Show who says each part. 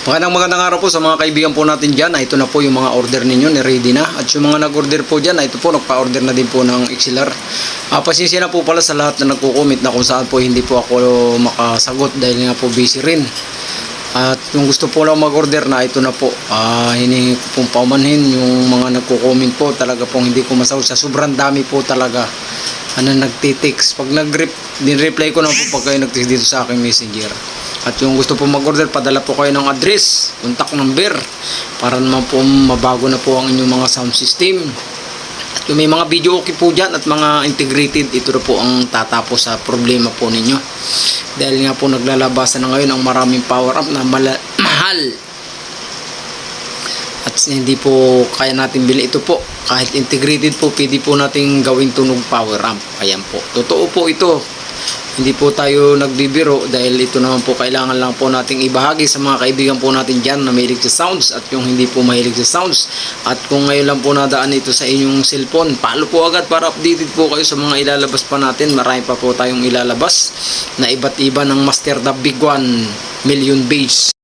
Speaker 1: Magandang magandang araw po sa mga kaibigan po natin dyan. Ito na po yung mga order ninyo, ni-ready na. At yung mga nag-order po dyan, ito po, nagpa-order na din po ng XLR. Ah, pasensya na po pala sa lahat na nagko-comment na kung saan po hindi po ako makasagot dahil nga po busy rin. At yung gusto po lang mag-order na ito na po, ah, hiningi ko pong paumanhin yung mga nagko-comment po. Talaga pong hindi ko masagot sa sobrang dami po talaga ano nagtitext. Pag nag-reply reply ko na po pag kayo nagtext dito sa aking messenger. At yung gusto po mag-order, padala po kayo ng address, contact number, para naman po mabago na po ang inyong mga sound system. At yung may mga video okay po dyan at mga integrated, ito na po ang tatapos sa problema po ninyo. Dahil nga po naglalabasan na ngayon ang maraming power up na mahal. At hindi po kaya natin bili ito po. Kahit integrated po, pwede po natin gawing tunog power amp. Ayan po. Totoo po ito. Hindi po tayo nagbibiro dahil ito naman po kailangan lang po nating ibahagi sa mga kaibigan po natin dyan na mahilig sa sounds at yung hindi po mahilig sa sounds. At kung ngayon lang po nadaan ito sa inyong cellphone, follow po agad para updated po kayo sa mga ilalabas pa natin. Marami pa po tayong ilalabas na iba't iba ng Master the Big One Million Base.